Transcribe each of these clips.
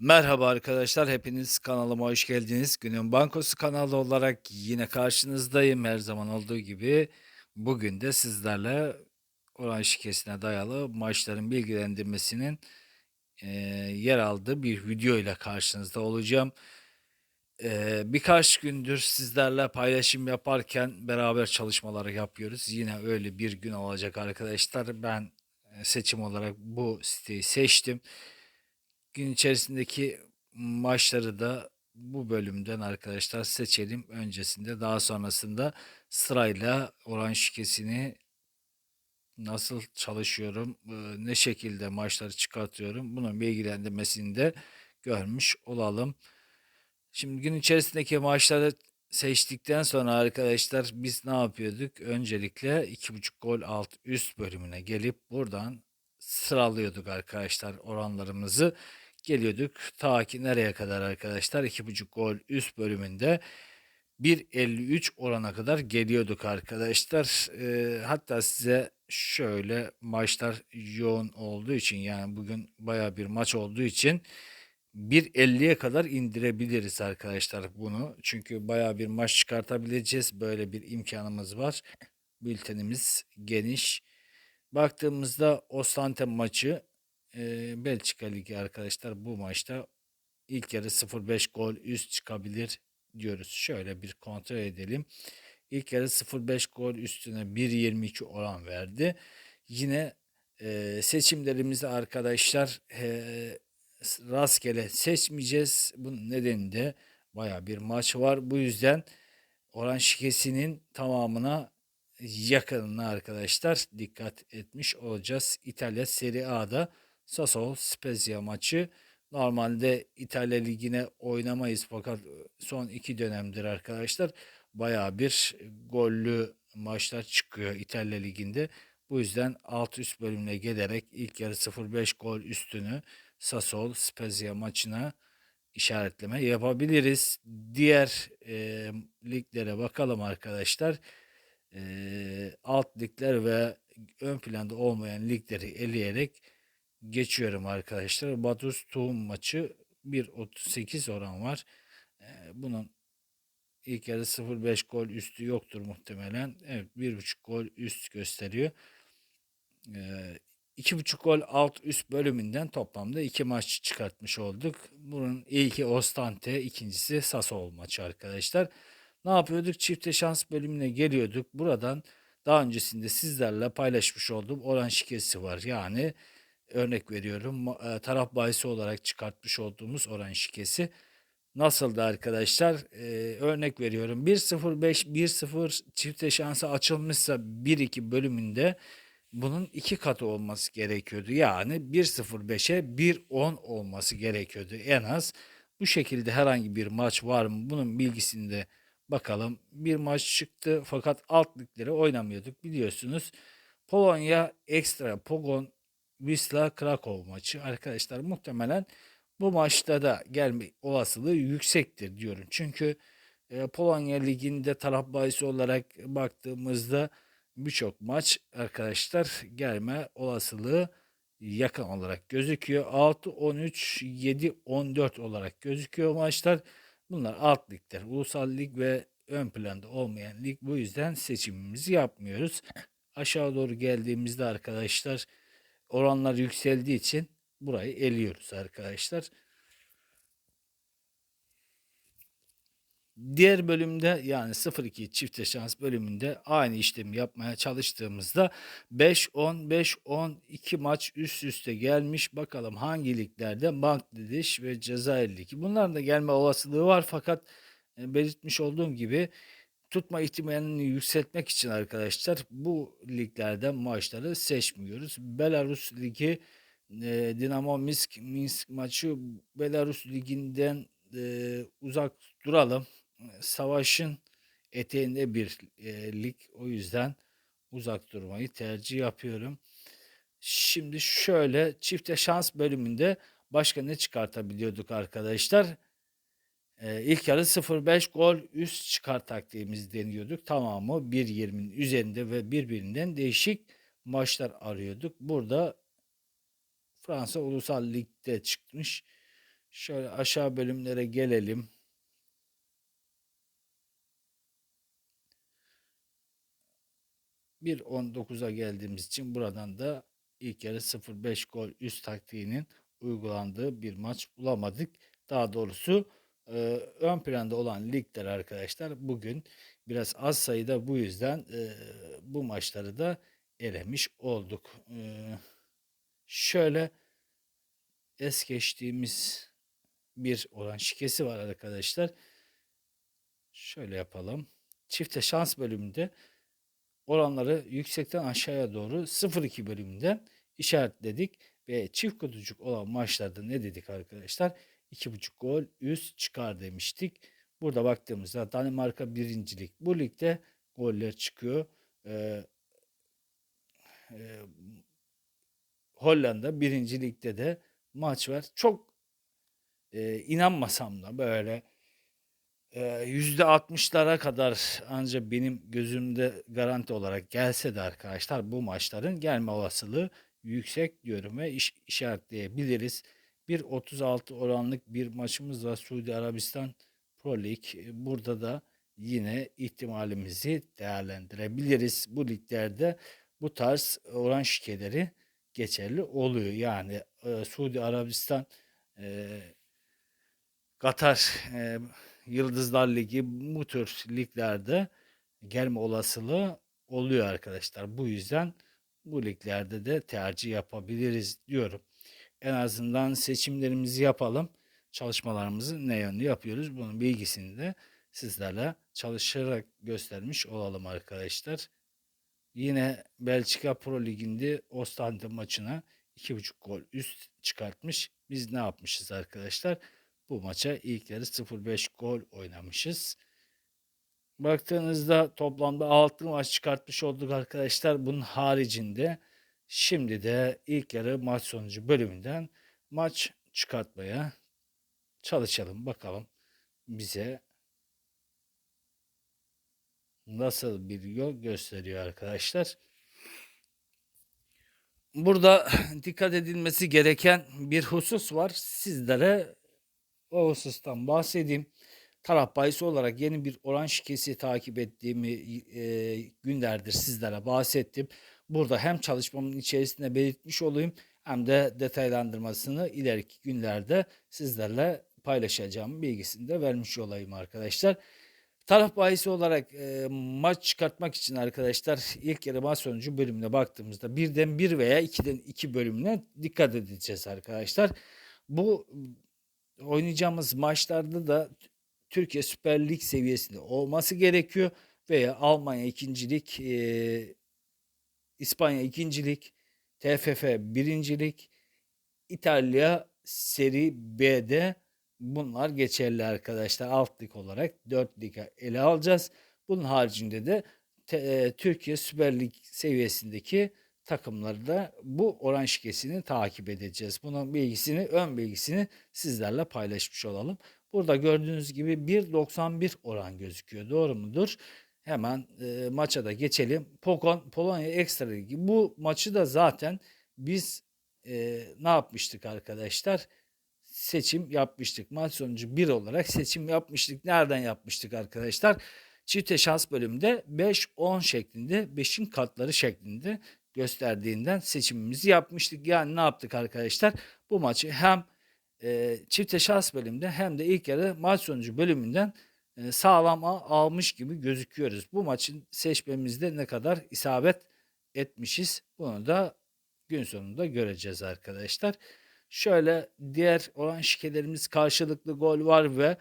Merhaba arkadaşlar, hepiniz kanalıma hoş geldiniz. Günün Bankosu kanalı olarak yine karşınızdayım her zaman olduğu gibi. Bugün de sizlerle oran şikesine dayalı maçların bilgilendirmesinin eee, yer aldığı bir video ile karşınızda olacağım. Eee, birkaç gündür sizlerle paylaşım yaparken beraber çalışmaları yapıyoruz. Yine öyle bir gün olacak arkadaşlar. Ben e, seçim olarak bu siteyi seçtim. Gün içerisindeki maçları da bu bölümden arkadaşlar seçelim. Öncesinde daha sonrasında sırayla oran şikesini nasıl çalışıyorum, e, ne şekilde maçları çıkartıyorum bunun bilgilendirmesini de görmüş olalım. Şimdi gün içerisindeki maçları seçtikten sonra arkadaşlar biz ne yapıyorduk? Öncelikle 2.5 gol alt üst bölümüne gelip buradan sıralıyorduk arkadaşlar oranlarımızı. Geliyorduk ta ki nereye kadar arkadaşlar? 2.5 gol üst bölümünde 1.53 orana kadar geliyorduk arkadaşlar. Ee, hatta size şöyle maçlar yoğun olduğu için yani bugün baya bir maç olduğu için 1.50'ye kadar indirebiliriz arkadaşlar bunu. Çünkü baya bir maç çıkartabileceğiz. Böyle bir imkanımız var. Bültenimiz geniş. Baktığımızda Ostante maçı e, Belçika Ligi arkadaşlar bu maçta ilk yarı 0.5 gol üst çıkabilir diyoruz. Şöyle bir kontrol edelim. İlk yarı 0.5 gol üstüne 1.22 oran verdi. Yine e, seçimlerimizde arkadaşlar e, rastgele seçmeyeceğiz. Bunun nedeni de baya bir maç var. Bu yüzden oran şikesinin tamamına yakınına arkadaşlar dikkat etmiş olacağız. İtalya Serie A'da Sassuolo Spezia maçı normalde İtalya Ligi'ne oynamayız fakat son iki dönemdir arkadaşlar baya bir gollü maçlar çıkıyor İtalya Ligi'nde. Bu yüzden alt üst bölümüne gelerek ilk yarı 0-5 gol üstünü Sassuolo Spezia maçına işaretleme yapabiliriz. Diğer e, liglere bakalım arkadaşlar. E, alt ligler ve ön planda olmayan ligleri eleyerek geçiyorum arkadaşlar. Badus Tuhum maçı 1.38 oran var. E, bunun ilk yarı 0.5 gol üstü yoktur muhtemelen. Evet 1.5 gol üst gösteriyor. Ee, iki buçuk gol alt üst bölümünden toplamda iki maç çıkartmış olduk. Bunun ilki Ostante, ikincisi Sassuolo maçı arkadaşlar. Ne yapıyorduk? Çifte şans bölümüne geliyorduk. Buradan daha öncesinde sizlerle paylaşmış olduğum oran şikesi var. Yani örnek veriyorum e, taraf bahisi olarak çıkartmış olduğumuz oran şikesi. Nasıldı arkadaşlar? Ee, örnek veriyorum 1-0-5, 1-0 çifte şansı açılmışsa 1-2 bölümünde bunun iki katı olması gerekiyordu. Yani 1.05'e 1.10 olması gerekiyordu en az. Bu şekilde herhangi bir maç var mı? Bunun bilgisini de bakalım. Bir maç çıktı fakat alt ligleri oynamıyorduk biliyorsunuz. Polonya ekstra Pogon Wisla Krakow maçı arkadaşlar muhtemelen bu maçta da gelme olasılığı yüksektir diyorum. Çünkü e, Polonya liginde taraf bahisi olarak baktığımızda birçok maç arkadaşlar gelme olasılığı yakın olarak gözüküyor. 6, 13, 7, 14 olarak gözüküyor maçlar. Bunlar alt ligler. Ulusal lig ve ön planda olmayan lig. Bu yüzden seçimimizi yapmıyoruz. Aşağı doğru geldiğimizde arkadaşlar oranlar yükseldiği için burayı eliyoruz arkadaşlar. Diğer bölümde yani 0-2 çifte şans bölümünde aynı işlemi yapmaya çalıştığımızda 5-10 5-10 2 maç üst üste gelmiş. Bakalım hangi liglerde Bangladeş ve Cezayir Ligi. Bunların da gelme olasılığı var fakat e, belirtmiş olduğum gibi tutma ihtimalini yükseltmek için arkadaşlar bu liglerden maçları seçmiyoruz. Belarus Ligi e, Dinamo Minsk, Minsk maçı Belarus Ligi'nden e, uzak duralım savaşın eteğinde bir e, lig. O yüzden uzak durmayı tercih yapıyorum. Şimdi şöyle çifte şans bölümünde başka ne çıkartabiliyorduk arkadaşlar? Ee, ilk yarı 0-5 gol üst çıkar taktiğimiz deniyorduk. Tamamı 1.20'nin üzerinde ve birbirinden değişik maçlar arıyorduk. Burada Fransa Ulusal Lig'de çıkmış Şöyle aşağı bölümlere gelelim. Bir 19'a geldiğimiz için buradan da ilk yarı 0-5 gol üst taktiğinin uygulandığı bir maç bulamadık. Daha doğrusu e, ön planda olan ligler arkadaşlar bugün biraz az sayıda bu yüzden e, bu maçları da elemiş olduk. E, şöyle es geçtiğimiz bir oran şikesi var arkadaşlar. Şöyle yapalım. Çifte şans bölümünde oranları yüksekten aşağıya doğru 0-2 bölümünde işaretledik ve çift kutucuk olan maçlarda ne dedik arkadaşlar? 2.5 gol üst çıkar demiştik. Burada baktığımızda Danimarka birincilik. Bu ligde goller çıkıyor. Ee, e, Hollanda birinci ligde de maç var. Çok e, inanmasam da böyle yüzde 60'lara kadar ancak benim gözümde garanti olarak gelse de arkadaşlar bu maçların gelme olasılığı yüksek diyorum ve iş, işaretleyebiliriz. Bir 36 oranlık bir maçımız var Suudi Arabistan Pro Lig. Burada da yine ihtimalimizi değerlendirebiliriz. Bu liglerde bu tarz oran şikeleri geçerli oluyor. Yani e, Suudi Arabistan e, Katar e, Yıldızlar Ligi bu tür liglerde gelme olasılığı oluyor arkadaşlar. Bu yüzden bu liglerde de tercih yapabiliriz diyorum. En azından seçimlerimizi yapalım. Çalışmalarımızı ne yönde yapıyoruz? Bunun bilgisini de sizlerle çalışarak göstermiş olalım arkadaşlar. Yine Belçika Pro Ligi'nde Ostende maçına 2.5 gol üst çıkartmış. Biz ne yapmışız arkadaşlar? Bu maça ilk yarı 0-5 gol oynamışız. Baktığınızda toplamda 6 maç çıkartmış olduk arkadaşlar. Bunun haricinde şimdi de ilk yarı maç sonucu bölümünden maç çıkartmaya çalışalım. Bakalım bize nasıl bir yol gösteriyor arkadaşlar. Burada dikkat edilmesi gereken bir husus var. Sizlere o husustan bahsedeyim. Taraf bahisi olarak yeni bir oran şikesi takip ettiğimi e, günlerdir sizlere bahsettim. Burada hem çalışmamın içerisinde belirtmiş olayım hem de detaylandırmasını ileriki günlerde sizlerle paylaşacağım bilgisini de vermiş olayım arkadaşlar. Taraf bahisi olarak e, maç çıkartmak için arkadaşlar ilk yarı maç sonucu bölümüne baktığımızda birden bir veya ikiden iki bölümüne dikkat edeceğiz arkadaşlar. Bu oynayacağımız maçlarda da Türkiye Süper Lig seviyesinde olması gerekiyor veya Almanya ikincilik, e, İspanya ikincilik, TFF birincilik, İtalya Seri B'de bunlar geçerli arkadaşlar. Alt lig olarak 4 lige ele alacağız. Bunun haricinde de te, Türkiye Süper Lig seviyesindeki takımları da bu oran şikesini takip edeceğiz. Bunun bilgisini, ön bilgisini sizlerle paylaşmış olalım. Burada gördüğünüz gibi 1.91 oran gözüküyor. Doğru mudur? Hemen e, maça da geçelim. Pokon, Polonya Ekstra Ligi. Bu maçı da zaten biz e, ne yapmıştık arkadaşlar? Seçim yapmıştık. Maç sonucu 1 olarak seçim yapmıştık. Nereden yapmıştık arkadaşlar? Çifte şans bölümünde 5-10 şeklinde 5'in katları şeklinde gösterdiğinden seçimimizi yapmıştık. Yani ne yaptık arkadaşlar? Bu maçı hem e, çifte şans bölümünde hem de ilk yarı maç sonucu bölümünden sağlam almış gibi gözüküyoruz. Bu maçın seçmemizde ne kadar isabet etmişiz bunu da gün sonunda göreceğiz arkadaşlar. Şöyle diğer oran şikelerimiz karşılıklı gol var ve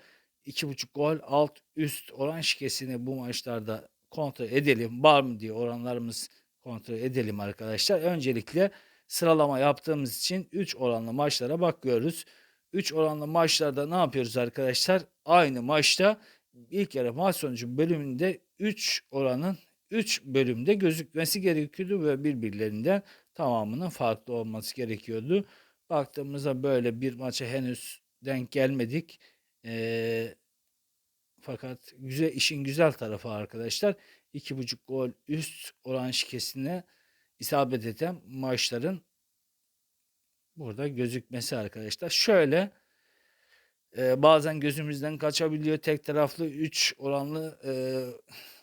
2.5 gol alt üst oran şikesini bu maçlarda kontrol edelim. Var mı diye oranlarımız kontrol edelim arkadaşlar. Öncelikle sıralama yaptığımız için 3 oranlı maçlara bakıyoruz. 3 oranlı maçlarda ne yapıyoruz arkadaşlar? Aynı maçta ilk yarı maç sonucu bölümünde 3 oranın 3 bölümde gözükmesi gerekiyordu ve birbirlerinden tamamının farklı olması gerekiyordu. Baktığımızda böyle bir maça henüz denk gelmedik. Ee, fakat güzel işin güzel tarafı arkadaşlar 2.5 gol üst oran şikesine isabet eden maçların burada gözükmesi arkadaşlar. Şöyle Eee, bazen gözümüzden kaçabiliyor. Tek taraflı 3 oranlı, eee,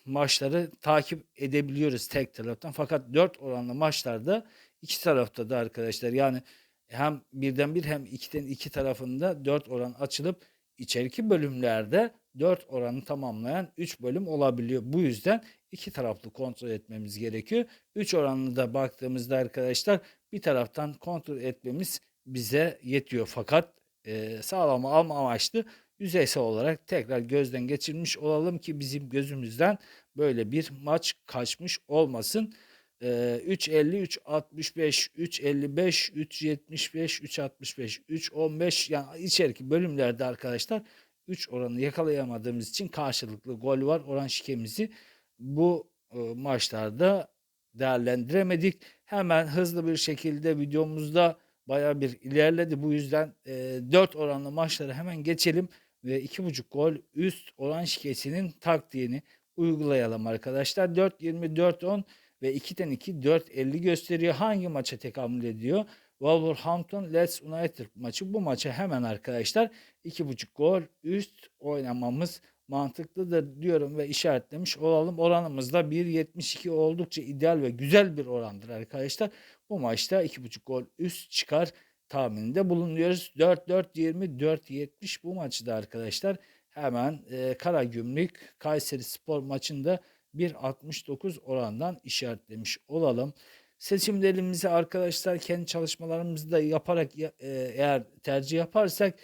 maçları takip edebiliyoruz tek taraftan. Fakat 4 oranlı maçlarda iki tarafta da arkadaşlar yani hem birden bir hem 2'den 2 tarafında 4 oran açılıp içeriki bölümlerde 4 oranı tamamlayan 3 bölüm olabiliyor. Bu yüzden iki taraflı kontrol etmemiz gerekiyor. 3 oranlı da baktığımızda arkadaşlar bir taraftan kontrol etmemiz bize yetiyor. Fakat eee sağlam alma amaçlı yüzeysel olarak tekrar gözden geçirmiş olalım ki bizim gözümüzden böyle bir maç kaçmış olmasın. Eee 3.50, 3.65, 3.55, 3.75, 3.65, 3.15 yani içeriki bölümlerde arkadaşlar 3 oranı yakalayamadığımız için karşılıklı gol var. Oran şikemizi bu e, maçlarda değerlendiremedik. Hemen hızlı bir şekilde videomuzda baya bir ilerledi. Bu yüzden e, 4 oranlı maçları hemen geçelim ve 2.5 gol üst oran şikesinin taktiğini uygulayalım arkadaşlar. 4.20, 4.10 ve 2'den 2 4.50 gösteriyor. Hangi maça tekamül ediyor? Wolverhampton Leeds United maçı. Bu maça hemen arkadaşlar 2.5 gol üst oynamamız mantıklıdır diyorum ve işaretlemiş olalım. Oranımız da 1.72 oldukça ideal ve güzel bir orandır arkadaşlar. Bu maçta 2.5 gol üst çıkar tahmininde bulunuyoruz. 4-4-20, 4-70 bu maçı da arkadaşlar hemen e, Karagümrük Kayseri Spor maçında 1.69 orandan işaretlemiş olalım. Seçimlerimizi arkadaşlar kendi çalışmalarımızda yaparak e, eğer tercih yaparsak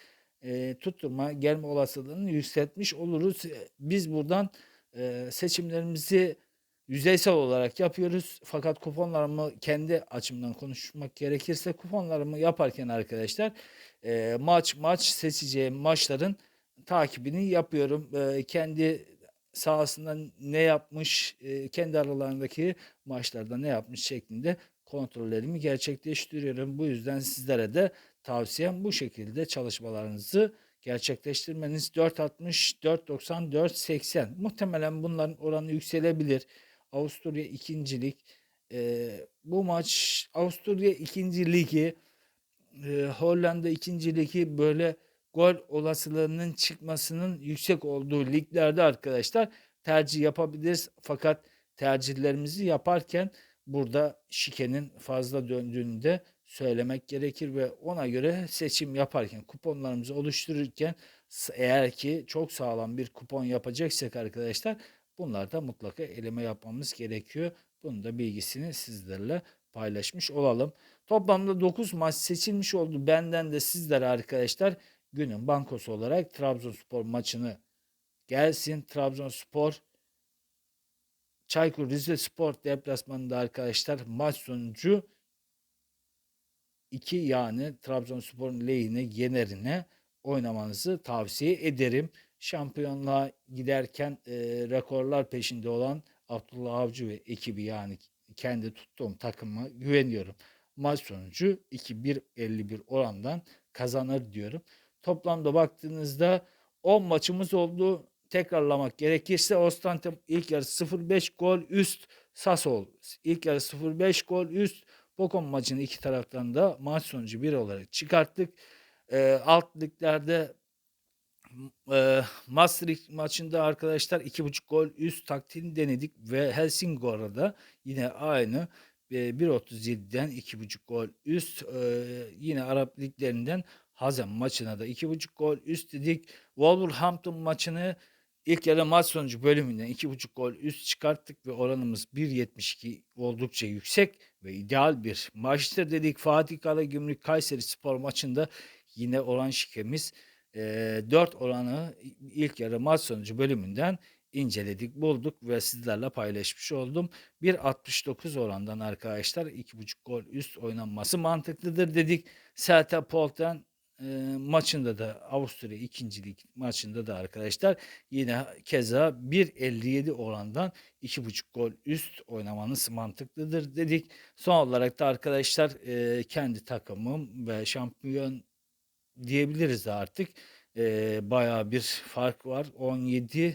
e, tutturma gelme olasılığını yükseltmiş oluruz. E, Biz buradan e, seçimlerimizi yüzeysel olarak yapıyoruz. Fakat kuponlarımı kendi açımdan konuşmak gerekirse kuponlarımı yaparken arkadaşlar e, maç maç seçeceğim maçların takibini yapıyorum. E, kendi sahasında ne yapmış, e, kendi aralarındaki maçlarda ne yapmış şeklinde kontrollerimi gerçekleştiriyorum. Bu yüzden sizlere de tavsiyem bu şekilde çalışmalarınızı gerçekleştirmeniz 4.60, 4.90, 4.80 muhtemelen bunların oranı yükselebilir. Avusturya ikincilik e, bu maç Avusturya ikinci ligi e, Hollanda ikinci ligi böyle gol olasılığının çıkmasının yüksek olduğu liglerde arkadaşlar tercih yapabiliriz. Fakat tercihlerimizi yaparken burada şikenin fazla döndüğünü de söylemek gerekir ve ona göre seçim yaparken kuponlarımızı oluştururken eğer ki çok sağlam bir kupon yapacaksak arkadaşlar bunlarda mutlaka eleme yapmamız gerekiyor. Bunun da bilgisini sizlerle paylaşmış olalım. Toplamda 9 maç seçilmiş oldu. Benden de sizlere arkadaşlar günün bankosu olarak Trabzonspor maçını gelsin. Trabzonspor Çaykur Rizespor deplasmanında arkadaşlar maç sonucu 2 yani Trabzonspor'un lehine yenerine oynamanızı tavsiye ederim. Şampiyonluğa giderken e, rekorlar peşinde olan Abdullah Avcı ve ekibi yani kendi tuttuğum takıma güveniyorum. Maç sonucu 2-1-51 orandan kazanır diyorum. Toplamda baktığınızda 10 maçımız oldu. Tekrarlamak gerekirse Ostante ilk yarı 0-5 gol üst Sasol ilk yarı 0-5 gol üst Bokom maçını iki taraftan da maç sonucu 1 olarak çıkarttık. E, alt liglerde e, Maastricht maçında arkadaşlar 2.5 gol üst taktiğini denedik ve Helsingbor'da yine aynı e, 1.37'den 2.5 gol üst e, yine Arap liglerinden Hazem maçına da 2.5 gol üst dedik. Wolverhampton maçını ilk yarı maç sonucu bölümünden 2.5 gol üst çıkarttık ve oranımız 1.72 oldukça yüksek ve ideal bir maçtır dedik. Fatih Karagümrük Kayseri Spor maçında yine oran şikemiz e, 4 oranı ilk yarı maç sonucu bölümünden inceledik, bulduk ve sizlerle paylaşmış oldum. 1.69 orandan arkadaşlar 2.5 gol üst oynanması mantıklıdır dedik. Celta Polten e, maçında da Avusturya ikincilik maçında da arkadaşlar yine keza 1.57 orandan 2.5 gol üst oynamanız mantıklıdır dedik. Son olarak da arkadaşlar e, kendi takımım ve şampiyon diyebiliriz artık. E, bayağı bir fark var. 17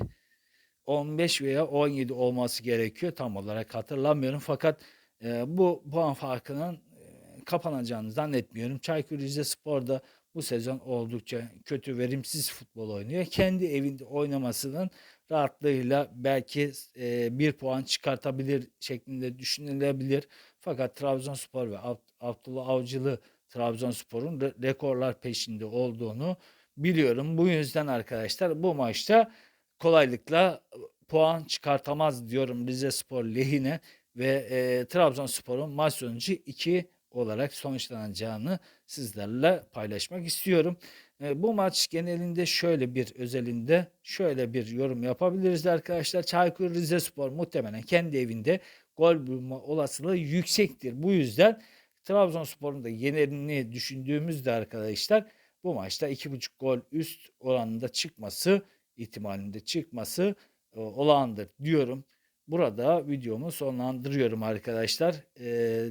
15 veya 17 olması gerekiyor. Tam olarak hatırlamıyorum. Fakat e, bu puan farkının e, kapanacağını zannetmiyorum. Çaykur Rizespor'da bu sezon oldukça kötü, verimsiz futbol oynuyor. Kendi evinde oynamasının rahatlığıyla belki e, bir puan çıkartabilir şeklinde düşünülebilir. Fakat Trabzonspor ve Ab- Abdullah Avcılı Trabzonspor'un re- rekorlar peşinde olduğunu biliyorum. Bu yüzden arkadaşlar bu maçta kolaylıkla puan çıkartamaz diyorum Rize Spor lehine ve e, Trabzonspor'un maç sonucu 2 olarak sonuçlanacağını sizlerle paylaşmak istiyorum. E, bu maç genelinde şöyle bir özelinde şöyle bir yorum yapabiliriz arkadaşlar. Çaykur Rizespor muhtemelen kendi evinde gol bulma olasılığı yüksektir. Bu yüzden Trabzonspor'un da yenerini düşündüğümüzde arkadaşlar bu maçta 2.5 gol üst oranında çıkması ihtimalinde çıkması e, olağandır diyorum. Burada videomu sonlandırıyorum arkadaşlar. Ee,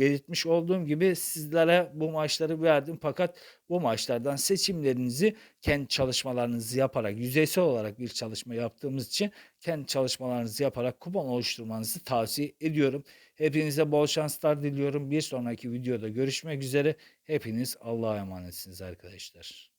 belirtmiş olduğum gibi sizlere bu maçları verdim fakat bu maçlardan seçimlerinizi kendi çalışmalarınızı yaparak yüzeysel olarak bir çalışma yaptığımız için kendi çalışmalarınızı yaparak kupon oluşturmanızı tavsiye ediyorum. Hepinize bol şanslar diliyorum. Bir sonraki videoda görüşmek üzere. Hepiniz Allah'a emanetsiniz arkadaşlar.